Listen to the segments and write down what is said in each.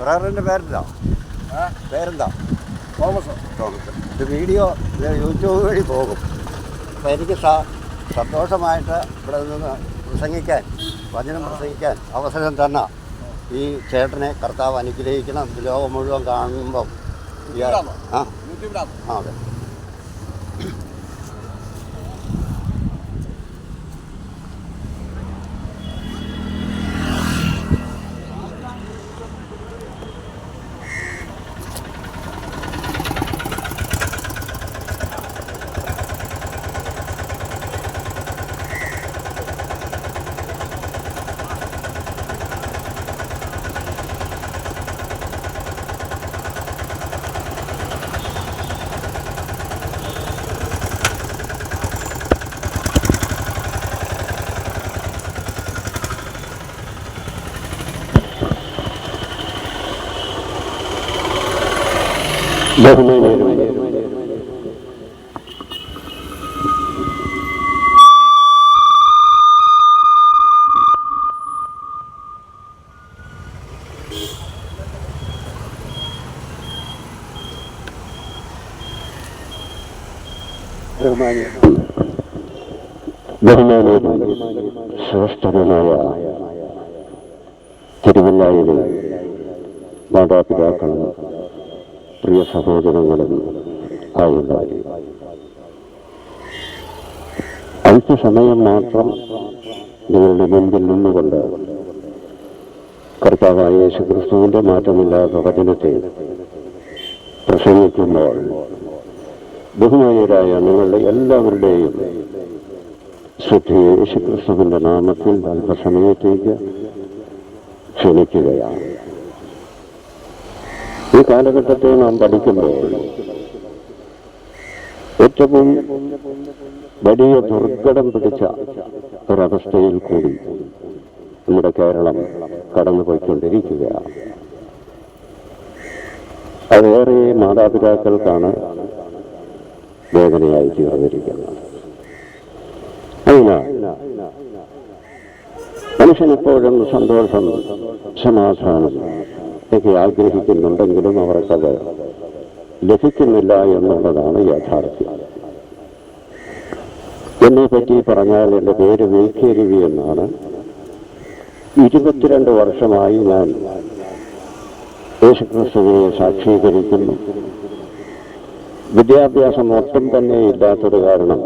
ബ്രദറിന്റെ പേരെന്താ? പേരെന്താ? തോമസ്? തോമസ്. ഇത് വീഡിയോ യൂട്യൂബ് വഴി പോകും. അപ്പോൾ എനിക്ക് സ- സന്തോഷമായിട്ട് ഇവിടെ നിന്ന് പ്രസംഗിക്കാൻ വചനം പ്രസംഗിക്കാൻ അവസരം തന്ന ഈ ചേട്ടനെ കർത്താവ് അനുഗ്രഹിക്കണം. ലോകം മുഴുവൻ കാണുമ്പം ആ അതെ. బహుమైనటువంటి പ്രിയ സഹോദരങ്ങളും ആയുള്ളവരെ അല്പസമയം മാത്രം നിങ്ങളുടെ മുമ്പിൽ നിന്നുകൊണ്ട് കർത്താവായ യേശുക്രിസ്തുവിന്റെ മാറ്റമില്ലാത്ത വചനത്തെ പ്രസംഗിക്കുമ്പോൾ ബഹുമാനീയരായ നിങ്ങളുടെ എല്ലാവരുടെയും ശ്രദ്ധയെ യേശുക്രിസ്തുവിന്റെ നാമത്തിൽ അല്പസമയത്തേക്ക് ക്ഷണിക്കുകയാണ്. ഈ കാലഘട്ടത്തെ നാം പഠിക്കുമ്പോൾ ഏറ്റവും വലിയ ദുർഘടം പിടിച്ച ഒരവസ്ഥയിൽ കൂടി നമ്മുടെ കേരളം കടന്നുപോയിക്കൊണ്ടിരിക്കുകയാണ്. അതേറെ മാതാപിതാക്കൾക്കാണ് വേദനയായി തീർന്നിരിക്കുന്നത്. അതിനാൽ മനുഷ്യനെപ്പോഴും സന്തോഷം സമാധാനം ഒക്കെ ആഗ്രഹിക്കുന്നുണ്ടെങ്കിലും അവർക്കത് ലഭിക്കുന്നില്ല എന്നുള്ളതാണ് യാഥാർത്ഥ്യം. എന്നെ പറ്റി പറഞ്ഞാൽ എന്റെ പേര് വേക്കേരുവി എന്നാണ്. ഇരുപത്തിരണ്ട് വർഷമായി ഞാൻ യേശുക്രിസ്തുവിനെ സാക്ഷീകരിക്കുന്നു. വിദ്യാഭ്യാസം ഒട്ടും തന്നെ ഇല്ലാത്തത് കാരണം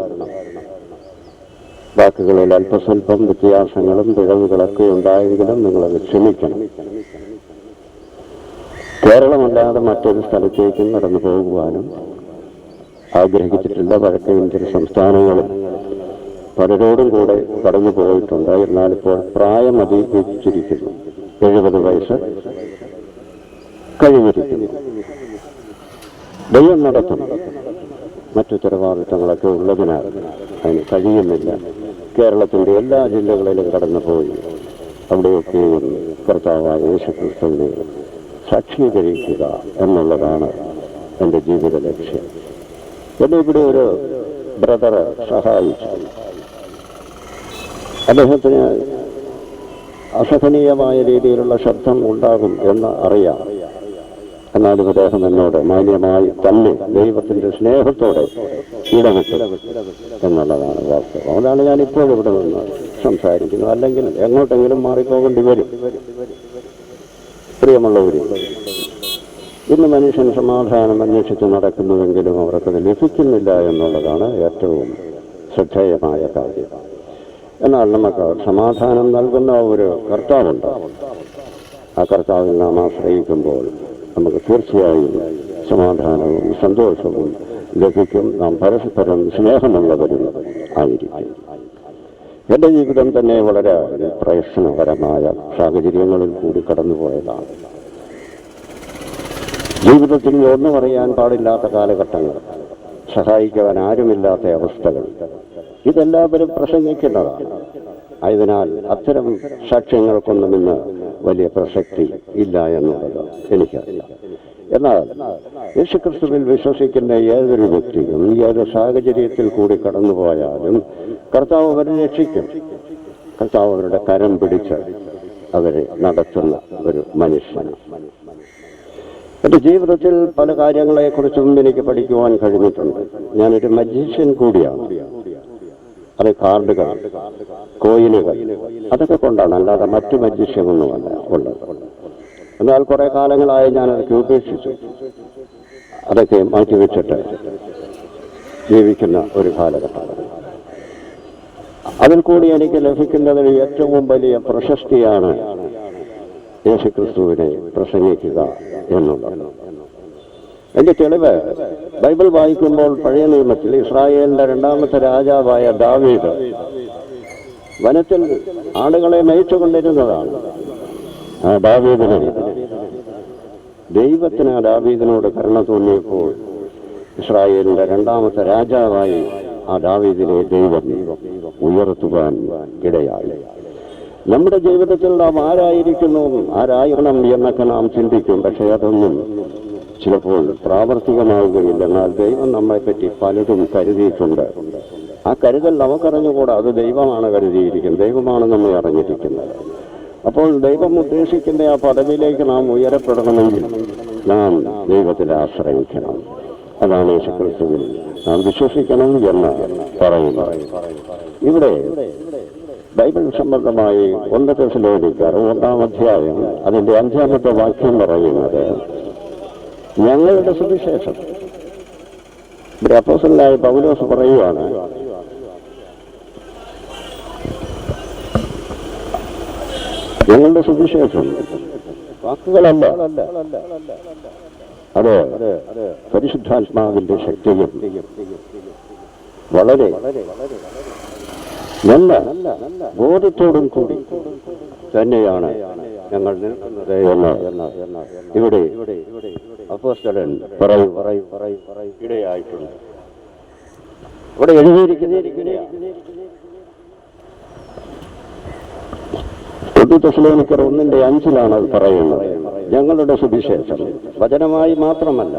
വാക്കുകളിൽ അല്പസ്വല്പം വ്യത്യാസങ്ങളും പിഴവുകളൊക്കെ ഉണ്ടായെങ്കിലും നിങ്ങളത് ക്ഷമിക്കണം. കേരളമല്ലാതെ മറ്റൊരു സ്ഥലത്തേക്കും നടന്നു പോകുവാനും ആഗ്രഹിച്ചിട്ടില്ല വടക്കേന്ത്യൻ സംസ്ഥാനങ്ങളിൽ പലരോടും കൂടെ കടന്നു പോയിട്ടുണ്ട്. എന്നാൽ ഇപ്പോൾ പ്രായം അതിജീവിച്ചിരിക്കുന്നു എഴുപത് വയസ്സ് കഴിഞ്ഞിരിക്കുന്നു. ദൈവം നടത്തും. മറ്റുത്തരവാദിത്തങ്ങളൊക്കെ ഉള്ളതിനാൽ അതിന് കഴിയുന്നില്ല. കേരളത്തിന്റെ എല്ലാ ജില്ലകളിലും കടന്നു പോയി അവിടെയൊക്കെയും കർത്താവായ യേശുക്രിസ്തുവിനെ സാക്ഷീകരിക്കുക എന്നുള്ളതാണ് എന്റെ ജീവിത ലക്ഷ്യം. എന്നെ ഇവിടെ ഒരു ബ്രദർ സഹായിച്ചു. അദ്ദേഹത്തിന് അസഹനീയമായ രീതിയിലുള്ള ശബ്ദം ഉണ്ടാകും എന്ന് അറിയാം. എന്നാലും അദ്ദേഹം എന്നോട് മാന്യമായി തന്നെ ദൈവത്തിന്റെ സ്നേഹത്തോടെ ഇടപെട്ടു എന്നുള്ളതാണ് വാസ്തവം അതാണ് ഞാൻ ഇപ്പോഴും ഇവിടെ നിന്ന് സംസാരിക്കുന്നത്. അല്ലെങ്കിൽ എങ്ങോട്ടെങ്കിലും മാറിപ്പോകേണ്ടി വരും. പ്രിയമുള്ളവരും ഇന്ന് മനുഷ്യൻ സമാധാനം അന്വേഷിച്ച് നടക്കുന്നുവെങ്കിലും അവർക്കത് ലഭിക്കുന്നില്ല എന്നുള്ളതാണ് ഏറ്റവും ശ്രദ്ധേയമായ കാര്യം. എന്നാൽ നമുക്ക് സമാധാനം നൽകുന്ന ഒരു കർത്താവുണ്ട്. ആ കർത്താവിൽ നാം ആശ്രയിക്കുമ്പോൾ നമുക്ക് തീർച്ചയായും സമാധാനവും സന്തോഷവും ലഭിക്കും. നാം പരസ്പരം സ്നേഹമുള്ളവരും ആയിരിക്കും. എന്റെ ജീവിതം തന്നെ വളരെ പ്രയത്നപരമായ സാഹചര്യങ്ങളിൽ കൂടി കടന്നുപോയതാണ്. ജീവിതത്തിൽ ഒന്നും അറിയാൻ പാടില്ലാത്ത കാലഘട്ടങ്ങൾ സഹായിക്കാൻ ആരുമില്ലാത്ത അവസ്ഥകൾ ഇതെല്ലാവരും പ്രസംഗിക്കുന്നതാണ്. ആയതിനാൽ അത്തരം സാക്ഷ്യങ്ങൾക്കൊന്നും ഇന്ന് വലിയ പ്രസക്തി ഇല്ല എന്നുള്ളത് എനിക്കറിയാം. എന്നാൽ യേശുക്രിസ്തുവിൽ വിശ്വസിക്കുന്ന ഏതൊരു വ്യക്തിയും ഏത് സാഹചര്യത്തിൽ കൂടി കടന്നുപോയാലും കർത്താവ് അവരെ രക്ഷിക്കും. കർത്താവ് അവരുടെ കരം പിടിച്ച് അവരെ നടത്തുന്ന ഒരു മനുഷ്യനാണ് എന്റെ ജീവിതത്തിൽ പല കാര്യങ്ങളെ കാര്യങ്ങളെക്കുറിച്ചും എനിക്ക് പഠിക്കുവാൻ കഴിഞ്ഞിട്ടുണ്ട്. ഞാനൊരു മജീഷ്യൻ കൂടിയാണ്. അത് കാർഡുകൾ കോയിനുകൾ അതൊക്കെ കൊണ്ടാണ്. അല്ലാതെ മറ്റു മജീഷ്യങ്ങളൊന്നുമല്ല ഉള്ളത്. എന്നാൽ കുറെ കാലങ്ങളായി ഞാനതൊക്കെ ഉപേക്ഷിച്ചു. അതൊക്കെ മാറ്റിവെച്ചിട്ട് ജീവിക്കുന്ന ഒരു കാലഘട്ടം. അതിൽ കൂടി എനിക്ക് ലഭിക്കുന്നതിന് ഏറ്റവും വലിയ പ്രശസ്തിയാണ് യേശുക്രിസ്തുവിനെ പ്രസംഗിക്കുക എന്നുള്ളത്. എന്റെ തെളിവ് ബൈബിൾ വായിക്കുമ്പോൾ പഴയ നിയമത്തിൽ ഇസ്രായേലിന്റെ രണ്ടാമത്തെ രാജാവായ ദാവീദ് വനത്തിൽ ആടുകളെ നയിച്ചുകൊണ്ടിരുന്നതാണ് ആ ദാവീദിനെ ദൈവത്തിന് ആ ദാവീദിനോട് കരുണ തോന്നിയപ്പോൾ ഇസ്രായേലിന്റെ രണ്ടാമത്തെ രാജാവായി ആ ദാവീദിനെ ദൈവം ഉയർത്തുവാൻ ഇടയായി. നമ്മുടെ ജീവിതത്തിൽ നാം ആരായിരിക്കുന്നു? ആരായിരണം എന്നൊക്കെ നാം ചിന്തിക്കും. പക്ഷേ അതൊന്നും ചിലപ്പോൾ പ്രാവർത്തികമാവുകയില്ല. എന്നാൽ ദൈവം നമ്മളെപ്പറ്റി പലതും കരുതിയിട്ടുണ്ട്. ആ കരുതൽ നമുക്കറിഞ്ഞുകൂടാ. അത് ദൈവമാണ് കരുതിയിരിക്കുന്നത്. ദൈവമാണ് നമ്മൾ അറിഞ്ഞിരിക്കുന്നത്. അപ്പോൾ ദൈവം ഉദ്ദേശിക്കുന്ന ആ പദവിയിലേക്ക് നാം ഉയരപ്പെടണമെങ്കിൽ നാം ദൈവത്തിൽ ആശ്രയിക്കണം. അതാണ് യേശുക്രിസ്തുവിൽ. നാം വിശ്വസിക്കണം എന്ന് പറയുന്നു. ഇവിടെ ബൈബിൾ സംബന്ധമായി ഒന്നത്തെ ശ്ലോകിക്കാർ ഒന്നാം അധ്യായം അതിന്റെ അഞ്ചാമത്തെ വാക്യം പറയുന്നത് ഞങ്ങളുടെ സുവിശേഷം. ഇവിടെ അപ്പോസലായ പൗലോസ് പറയുവാണ് ഞങ്ങളുടെ സുവിശേഷം വാക്കുകളല്ല. അത് പരിശുദ്ധാത്മാവിന്റെ ശക്തിയും വളരെ നല്ല ബോധത്തോടും കൂടി തന്നെയാണ് ഞങ്ങൾ നിൽക്കുന്നത് എന്ന് ഇവിടെ അപ്പോസ്തലൻ പറയും പറയും പറയും പറയും ഇടയായിട്ടുണ്ട് ഇവിടെ എഴുതിയിരിക്കുന്ന ഒന്നിന്റെ അഞ്ചിലാണ് അത് പറയുന്നത്. ഞങ്ങളുടെ സുവിശേഷം വചനമായി മാത്രമല്ല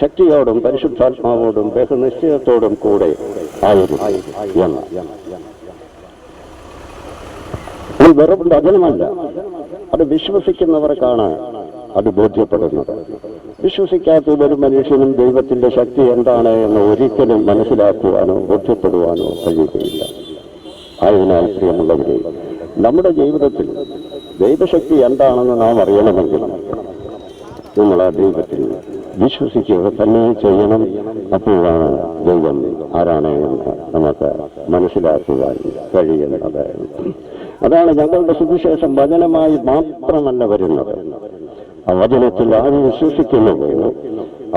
ശക്തിയോടും പരിശുദ്ധാത്മാവോടും ബഹുനിശ്ചയത്തോടും കൂടെ ആയിരുന്നു എന്ന്. വെറും വചനമല്ല അത് വിശ്വസിക്കുന്നവർക്കാണ് അത് ബോധ്യപ്പെടുന്നത്. വിശ്വസിക്കാത്ത ഒരു മനുഷ്യനും ദൈവത്തിന്റെ ശക്തി എന്താണ് എന്ന് ഒരിക്കലും മനസ്സിലാക്കുവാനോ ബോധ്യപ്പെടുവാനോ കഴിയുകയില്ല. ആയതിനാൽ പ്രിയമുള്ളവരെ നമ്മുടെ ജീവിതത്തിൽ ദൈവശക്തി എന്താണെന്ന് നാം അറിയണമെങ്കിൽ നമ്മൾ ആ ദൈവത്തിൽ വിശ്വസിക്കുക തന്നെ ചെയ്യണം അപ്പോഴാണ് ദൈവം ആരാണ് എന്ന് നമുക്ക് മനസ്സിലാക്കുവാൻ കഴിയുന്നത്. അതാണ് ഞങ്ങളുടെ സുവിശേഷം. വചനമായി മാത്രമല്ല വരുന്നത്. ആ വചനത്തിൽ ആര് വിശ്വസിക്കുന്നുവോ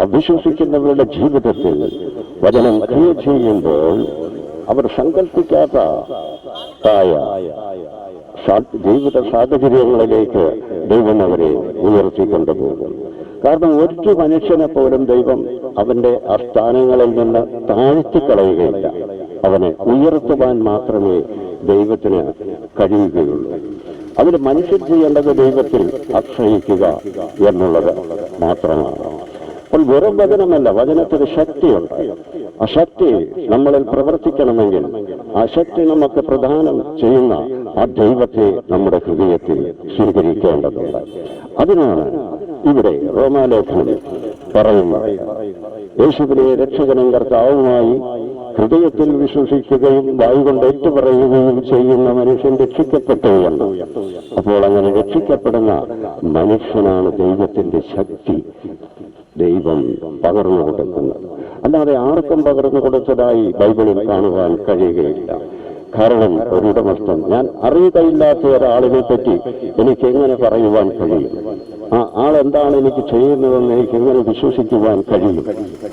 അവിശ്വസിക്കുന്നവരുടെ ജീവിതത്തിൽ വചനം ക്രിയ ചെയ്യുമ്പോൾ അവർ സങ്കല്പിക്കാത്ത ജീവിത സാഹചര്യങ്ങളിലേക്ക് ദൈവം അവരെ ഉയർത്തിക്കൊണ്ടുപോകും. കാരണം ഒരു മനുഷ്യനെ പോലും ദൈവം അവന്റെ ആ സ്ഥാനങ്ങളിൽ നിന്ന് താഴ്ത്തിക്കളയുകയില്ല. അവനെ ഉയർത്തുവാൻ മാത്രമേ ദൈവത്തിന് കഴിയുകയുള്ളൂ. അതിന് മനുഷ്യൻ ചെയ്യേണ്ടത് ദൈവത്തിൽ ആശ്രയിക്കുക എന്നുള്ളത് മാത്രമാണ്. അപ്പോൾ വെറും വചനമല്ല വചനത്തിന് ശക്തിയുണ്ട്. ആ ശക്തി നമ്മളിൽ പ്രവർത്തിക്കണമെങ്കിൽ ആ ശക്തി നമുക്ക് പ്രദാനം ചെയ്യുന്ന ആ ദൈവത്തെ നമ്മുടെ ഹൃദയത്തിൽ സ്വീകരിക്കേണ്ടതുണ്ട്. അതിനാണ് ഇവിടെ റോമാലേഖനം പറയുന്നത്. യേശുവിനെ രക്ഷകനും കർത്താവുമായി ഹൃദയത്തിൽ വിശ്വസിക്കുകയും വായുകൊണ്ട് ഏറ്റുപറയുകയും ചെയ്യുന്ന മനുഷ്യൻ രക്ഷിക്കപ്പെട്ടു എന്ന് അപ്പോൾ അങ്ങനെ രക്ഷിക്കപ്പെടുന്ന മനുഷ്യനാണ് ദൈവത്തിന്റെ ശക്തി. ദൈവം പകർന്നു കൊടുക്കുന്നത്. അല്ലാതെ ആർക്കും പകർന്നു കൊടുത്തതായി ബൈബിളിൽ കാണുവാൻ കഴിയുകയില്ല. കാരണം ഒരു ഉടമസ്ഥൻ ഞാൻ അറിയുകയില്ലാത്ത ഒരാളിനെ പറ്റി എനിക്ക് എങ്ങനെ പറയുവാൻ കഴിയും? ആ ആൾ എന്താണ് എനിക്ക് ചെയ്യുന്നതെന്ന് എനിക്ക് എങ്ങനെ വിശ്വസിക്കുവാൻ കഴിയും?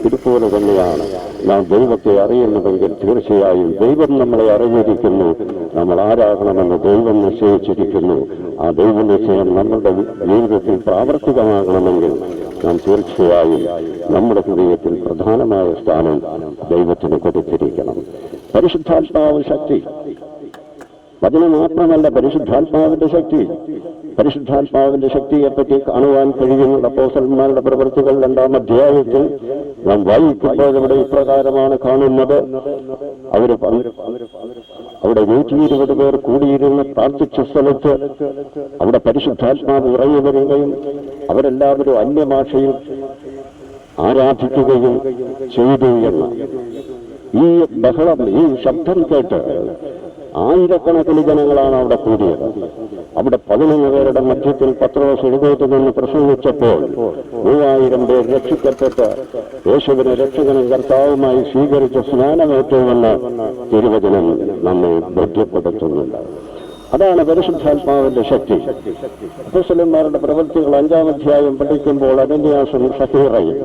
ഇതുപോലെ തന്നെയാണ് നാം ദൈവത്തെ അറിയുന്നതെങ്കിൽ തീർച്ചയായും ദൈവം നമ്മളെ അറിഞ്ഞിരിക്കുന്നു. നമ്മൾ ആരാകണമെന്ന് ദൈവം നിശ്ചയിച്ചിരിക്കുന്നു. ആ ദൈവ നിശ്ചയം നമ്മളുടെ ജീവിതത്തിൽ പ്രാവർത്തികമാകണമെങ്കിൽ നാം തീർച്ചയായും നമ്മുടെ ഹൃദയത്തിൽ പ്രധാനമായ സ്ഥാനം ദൈവത്തിന് കൊടുത്തിരിക്കണം. പരിശുദ്ധാത്മാവ് ശക്തി. വചനം മാത്രമല്ല പരിശുദ്ധാത്മാവിന്റെ ശക്തി. പരിശുദ്ധാത്മാവിന്റെ ശക്തിയെപ്പറ്റി കാണുവാൻ കഴിയുന്ന അപ്പോസന്മാരുടെ പ്രവൃത്തികൾ രണ്ടാം അധ്യായത്തിൽ നാം വായിക്കുമ്പോൾ ഇവിടെ ഇപ്രകാരമാണ് കാണുന്നത്. അവർ അവിടെ നൂറ്റി ഇരുപത് പേർ കൂടിയിരുന്ന് പ്രാർത്ഥിച്ച സ്ഥലത്ത് അവിടെ പരിശുദ്ധാത്മാവ് ഇറങ്ങി വരികയും അവരെല്ലാവരും അന്യഭാഷയിൽ ആരാധിക്കുകയും ചെയ്തു എന്ന്. ഈ ബഹളം ഈ ശബ്ദം കേട്ട് ആയിരക്കണക്കിന് ജനങ്ങളാണ് അവിടെ കൂടിയത്. അവിടെ പതിനൊന്ന് പേരുടെ മധ്യത്തിൽ പത്രോസ് എഴുന്നേറ്റ് നിന്ന് പ്രസംഗിച്ചപ്പോൾ മൂവായിരം പേർ രക്ഷിക്കപ്പെട്ട് യേശുവിനെ രക്ഷകനും കർത്താവുമായി സ്വീകരിച്ച സ്നാനമേറ്റുമെന്ന് തിരുവചനം നമ്മെ ബോധ്യപ്പെടുത്തുന്നുണ്ട്. അതാണ് പരിശുദ്ധാത്മാവിന്റെ ശക്തി. അപ്പസ്വലന്മാരുടെ പ്രവൃത്തികൾ അഞ്ചാം അധ്യായം പഠിക്കുമ്പോൾ അനന്യാസും സഹീറയും.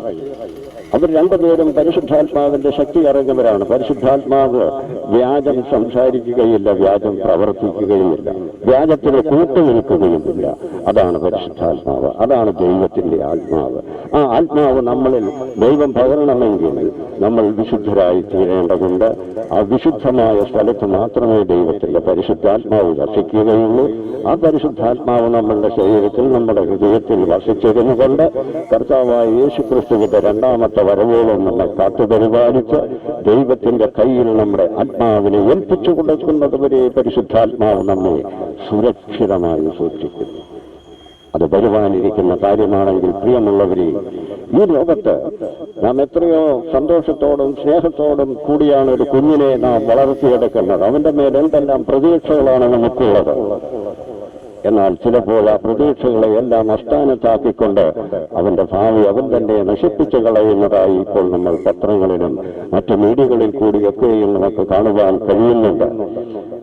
അവർ രണ്ടുപേരും പരിശുദ്ധാത്മാവിന്റെ ശക്തി അറിഞ്ഞവരാണ്. പരിശുദ്ധാത്മാവ് വ്യാജം സംസാരിക്കുകയില്ല വ്യാജം പ്രവർത്തിക്കുകയില്ല വ്യാജത്തിന് കൂട്ടുനിൽക്കുകയുമില്ല. അതാണ് പരിശുദ്ധാത്മാവ് അതാണ് ദൈവത്തിന്റെ ആത്മാവ്. ആ ആത്മാവ് നമ്മളിൽ ദൈവം പകരണമെങ്കിൽ നമ്മൾ വിശുദ്ധരായി തീരേണ്ടതുണ്ട്. ആ വിശുദ്ധമായ സ്ഥലത്ത് മാത്രമേ ദൈവത്തിന്റെ പരിശുദ്ധാത്മാവ് വസിക്കുകയുള്ളൂ. ആ പരിശുദ്ധാത്മാവ് നമ്മളുടെ ശരീരത്തിൽ നമ്മുടെ ഹൃദയത്തിൽ വസിച്ചിരുന്നുകൊണ്ട് കർത്താവായ യേശു ക്രിസ്തുവിന്റെ രണ്ടാമത്തെ വരവോളം നമ്മെ കാത്തുപരിപാലിച്ച് ദൈവത്തിന്റെ കയ്യിൽ നമ്മുടെ ആത്മാവിനെ ഏൽപ്പിച്ചു കൊടുക്കുന്നത് വരെ പരിശുദ്ധാത്മാവ് നമ്മെ സുരക്ഷിതമായി സൂക്ഷിക്കുന്നു. അത് വരുവാനിരിക്കുന്ന കാര്യമാണെങ്കിൽ പ്രിയമുള്ളവരെ ഈ ലോകത്ത് നാം എത്രയോ സന്തോഷത്തോടും സ്നേഹത്തോടും കൂടിയാണ് ഒരു കുഞ്ഞിനെ നാം വളർത്തിയെടുക്കുന്നത്. അവന്റെ മേൽ എന്തെല്ലാം പ്രതീക്ഷകളാണ് നമുക്കുള്ളത്. എന്നാൽ ചിലപ്പോൾ ആ പ്രതീക്ഷകളെ എല്ലാം അസ്ഥാനത്താക്കിക്കൊണ്ട് അവന്റെ ഭാവി അവൻ തന്നെ നശിപ്പിച്ചു കളയുന്നതായി ഇപ്പോൾ നമ്മൾ പത്രങ്ങളിലും മറ്റു മീഡിയകളിൽ കൂടിയൊക്കെയും നമുക്ക് കാണുവാൻ കഴിയുന്നുണ്ട്.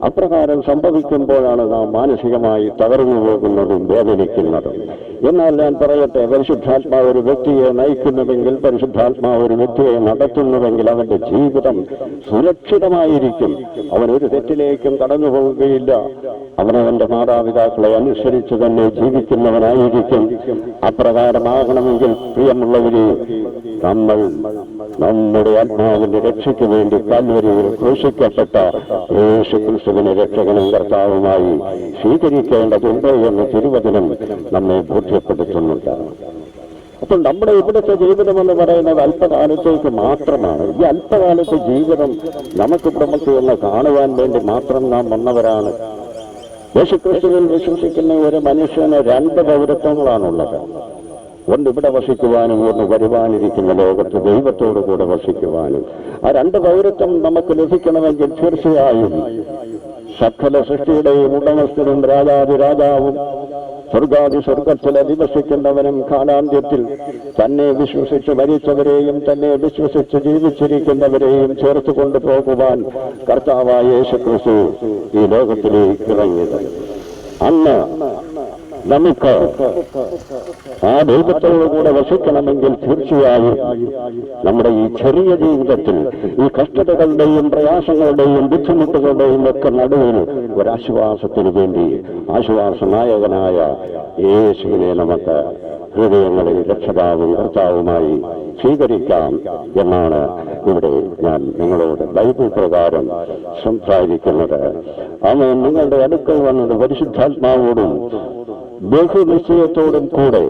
അപ്രകാരം സംഭവിക്കുമ്പോഴാണ് നാം മാനസികമായി തകർന്നു പോകുന്നതും വേദനിക്കുന്നതും. എന്നാൽ ഞാൻ പറയട്ടെ പരിശുദ്ധാത്മാവ് ഒരു വ്യക്തിയെ നയിക്കുന്നുവെങ്കിൽ പരിശുദ്ധാത്മാവ് ഒരു വ്യക്തിയെ നടത്തുന്നുവെങ്കിൽ അവന്റെ ജീവിതം സുരക്ഷിതമായിരിക്കും. അവൻ ഒരു തെറ്റിലേക്കും കടന്നു പോവുകയില്ല അവനവന്റെ മാതാപിതാക്കളെ അനുസരിച്ച് തന്നെ ജീവിക്കുന്നവനായിരിക്കും. അപ്രകാരമാകണമെങ്കിൽ പ്രിയമുള്ളവരെ നമ്മൾ നമ്മുടെ ആത്മാവിന്റെ രക്ഷയ്ക്ക് വേണ്ടി കാൽവരിയിൽ ക്രൂശിക്കപ്പെട്ട യേശു ക്രിസ്തുവിനെ രക്ഷകനും കർത്താവുമായി സ്വീകരിക്കേണ്ടതുണ്ട് എന്ന് തിരുവചനം നമ്മെ ബോധ്യപ്പെടുത്തുന്നുണ്ട്. അപ്പോൾ നമ്മുടെ ഇവിടുത്തെ ജീവിതം എന്ന് പറയുന്നത് അല്പകാലത്തേക്ക് മാത്രമാണ്. ഈ അല്പകാലത്തെ ജീവിതം നമുക്ക് പ്രമുഖ എന്ന് കാണുവാൻ വേണ്ടി മാത്രം നാം വന്നവരാണ്. യേശുക്രിസ്തുവിൽ വിശ്വസിക്കുന്ന ഒരു മനുഷ്യന് രണ്ട് പൗരത്വങ്ങളാണുള്ളത്. ഒന്ന് ഇവിടെ വസിക്കുവാനും ഒന്ന് വരുവാനിരിക്കുന്ന ലോകത്ത് ദൈവത്തോടു കൂടെ വസിക്കുവാനും. ആ രണ്ട് പൗരത്വം നമുക്ക് ലഭിക്കണമെങ്കിൽ തീർച്ചയായും സകല സൃഷ്ടിയുടെയും ഉടമസ്ഥനും രാജാതി രാജാവും സ്വർഗാദി സ്വർഗത്തിൽ അധിവസിക്കുന്നവനും കാലാന്ത്യത്തിൽ തന്നെ വിശ്വസിച്ച് മരിച്ചവരെയും തന്നെ വിശ്വസിച്ച് ജീവിച്ചിരിക്കുന്നവരെയും ചേർത്ത് കൊണ്ടുപോകുവാൻ കർത്താവായ യേശുക്രിസ്തു ഈ ലോകത്തിലേക്ക് ഇറങ്ങിയത്. അന്ന് നമുക്ക് ആ ദൈവത്തോടുകൂടെ വസിക്കണമെങ്കിൽ തീർച്ചയായും നമ്മുടെ ഈ ചെറിയ ജീവിതത്തിൽ ഈ കഷ്ടതകളുടെയും പ്രയാസങ്ങളുടെയും ബുദ്ധിമുട്ടുകളുടെയും ഒക്കെ നടുവിൽ ഒരാശ്വാസത്തിന് വേണ്ടി ആശ്വാസനായകനായ യേശുവിനെ നമുക്ക് ഹൃദയങ്ങളിൽ രക്ഷതാവും കർത്താവുമായി സ്വീകരിക്കാം എന്നാണ് ഇവിടെ ഞാൻ നിങ്ങളോട് ബൈബിൾ പ്രകാരം സംസാരിക്കുന്നത്. അവൻ നിങ്ങളുടെ അടുക്കൽ വന്നത് പരിശുദ്ധാത്മാവോടും ബഹുനിശ്ചയത്തോടും കൂടെ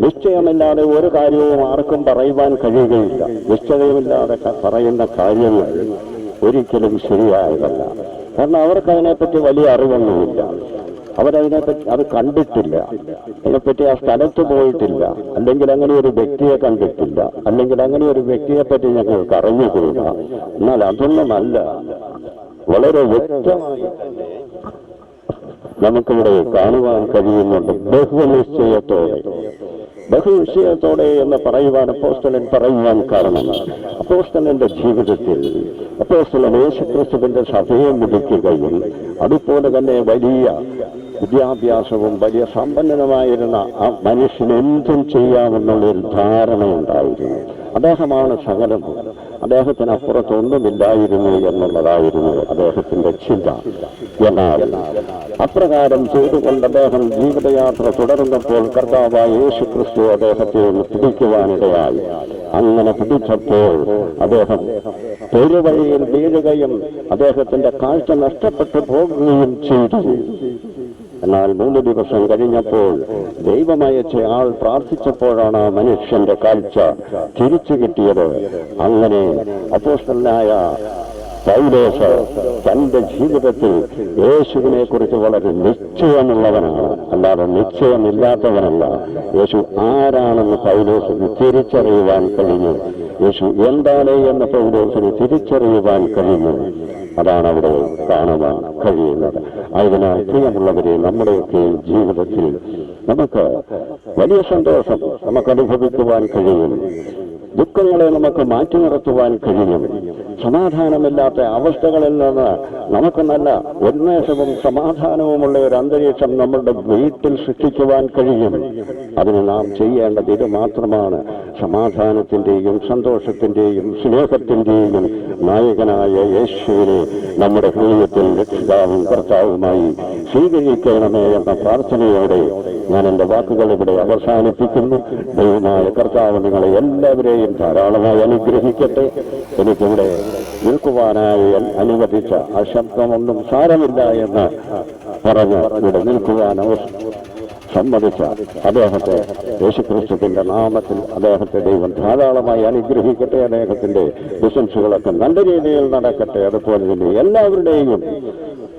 നിശ്ചയമില്ലാതെ ഒരു കാര്യവും ആർക്കും പറയുവാൻ കഴിയുകയില്ല. നിശ്ചയമില്ലാതെ പറയുന്ന കാര്യങ്ങൾ ഒരിക്കലും ശരിയായതല്ല. കാരണം അവർക്ക് അതിനെപ്പറ്റി വലിയ അറിവൊന്നുമില്ല. അവരതിനെപ്പറ്റി അത് കണ്ടിട്ടില്ല. അതിനെപ്പറ്റി ആ സ്ഥലത്ത് പോയിട്ടില്ല. അല്ലെങ്കിൽ അങ്ങനെ ഒരു വ്യക്തിയെ കണ്ടിട്ടില്ല. അല്ലെങ്കിൽ അങ്ങനെ ഒരു വ്യക്തിയെ പറ്റി ഞങ്ങൾക്ക് അറിഞ്ഞുകൂടുക എന്നാൽ അതൊന്നുമല്ല. വളരെ വ്യക്തമായി തന്നെ നമുക്കിവിടെ കാണുവാൻ കഴിയുന്നുണ്ട്. ബഹുനിശ്ചയത്തോടെ ബഹുനിശ്ചയത്തോടെ എന്ന് പറയുവാൻ അപ്പോസ്റ്റലൻ പറയുവാൻ കാരണം അപ്പോസ്റ്റലന്റെ ജീവിതത്തിൽ അപ്പോസ്റ്റലൻ യേശുക്രിസ്തുവിന്റെ സഭയെ മുടിക്കുകയും അതുപോലെ തന്നെ വലിയ വിദ്യാഭ്യാസവും വലിയ സമ്പന്നനുമായിരുന്ന ആ മനുഷ്യന് എന്തും ചെയ്യാമെന്നുള്ളൊരു ധാരണയുണ്ടായിരുന്നു. അദ്ദേഹമാണ് സകലം അദ്ദേഹത്തിന് അപ്പുറത്തൊന്നുമില്ലായിരുന്നു എന്നുള്ളതായിരുന്നു അദ്ദേഹത്തിന്റെ ചിന്ത. എന്നാൽ അപ്രകാരം ചെയ്തുകൊണ്ട് അദ്ദേഹം ജീവിതയാത്ര തുടരുന്നപ്പോൾ കർത്താവായ യേശു ക്രിസ്തു അദ്ദേഹത്തെ ഒന്ന് പിടിക്കുവാനിടയായി. അങ്ങനെ പിടിച്ചപ്പോൾ അദ്ദേഹം പെരുവഴിയിൽ വീഴുകയും അദ്ദേഹത്തിന്റെ കാഴ്ച നഷ്ടപ്പെട്ടു പോകുകയും ചെയ്തു. എന്നാൽ മൂന്ന് ദിവസം കഴിഞ്ഞപ്പോൾ ദൈവമയച്ച ആൾ പ്രാർത്ഥിച്ചപ്പോഴാണ് മനുഷ്യന്റെ കാഴ്ച തിരിച്ചു കിട്ടിയത്. അങ്ങനെ അപ്പോസ്റ്റലായ പൗലോസ് തന്റെ ജീവിതത്തിൽ യേശുവിനെ കുറിച്ച് വളരെ നിശ്ചയമുള്ളവനാണ്. അല്ലാതെ നിശ്ചയമില്ലാത്തവനല്ല. യേശു ആരാണെന്ന് പൗലോസിന് തിരിച്ചറിയുവാൻ കഴിഞ്ഞു. യേശു എന്താണ് എന്ന് പൗലോസിന് തിരിച്ചറിയുവാൻ കഴിഞ്ഞു. അതാണ് അവിടെ കാണുവാൻ കഴിയുന്നത്. അതിനാൽ പ്രിയമുള്ളവരെ നമ്മുടെയൊക്കെ ജീവിതത്തിൽ നമുക്ക് വലിയ സന്തോഷം നമുക്ക് അനുഭവിക്കുവാൻ കഴിയും. ദുഃഖങ്ങളെ നമുക്ക് മാറ്റി നിർത്തുവാൻ കഴിയും സമാധാനമില്ലാത്ത അവസ്ഥകളിൽ നിന്ന് നമുക്ക് നല്ല ഉന്മേഷവും സമാധാനവുമുള്ള ഒരു അന്തരീക്ഷം നമ്മളുടെ വീട്ടിൽ സൃഷ്ടിക്കുവാൻ കഴിയും അതിന് നാം ചെയ്യേണ്ടത് ഇത് മാത്രമാണ്. സമാധാനത്തിന്റെയും സന്തോഷത്തിന്റെയും സ്നേഹത്തിന്റെയും നായകനായ യേശുവിനെ നമ്മുടെ ഹൃദയത്തിൽ രക്ഷിതാവും കർത്താവുമായി സ്വീകരിക്കണമേ എന്ന പ്രാർത്ഥനയോടെ ഞാൻ എന്റെ വാക്കുകൾ ഇവിടെ അവസാനിപ്പിക്കുന്നു. ദൈവമായ കർത്താവ് നിങ്ങളെ എല്ലാവരെയും ധാരാളമായി അനുഗ്രഹിക്കട്ടെ. എനിക്കിവിടെ നിൽക്കുവാനായി അനുവദിച്ച ആ ശബ്ദമൊന്നും സാരമില്ല എന്ന് പറഞ്ഞ് ഇവിടെ നിൽക്കുവാൻ സമ്മതിച്ച അദ്ദേഹത്തെ യേശുക്രിസ്തുവിന്റെ നാമത്തിൽ അദ്ദേഹത്തെ ദൈവം ധാരാളമായി അനുഗ്രഹിക്കട്ടെ. അദ്ദേഹത്തിന്റെ ബിസിനസ്സുകളൊക്കെ നല്ല രീതിയിൽ നടക്കട്ടെ. അതുപോലെ തന്നെ എല്ലാവരുടെയും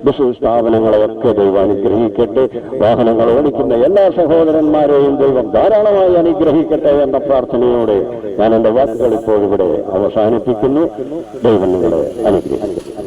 ബിസിനസ് സ്ഥാപനങ്ങളെയൊക്കെ ദൈവം അനുഗ്രഹിക്കട്ടെ. വാഹനങ്ങൾ ഓടിക്കുന്ന എല്ലാ സഹോദരന്മാരെയും ദൈവം ധാരാളമായി അനുഗ്രഹിക്കട്ടെ എന്ന പ്രാർത്ഥനയോടെ ഞാൻ എന്റെ വാക്കുകൾ ഇപ്പോൾ ഇവിടെ അവസാനിപ്പിക്കുന്നു. ദൈവം നിങ്ങളെ അനുഗ്രഹിക്കട്ടെ.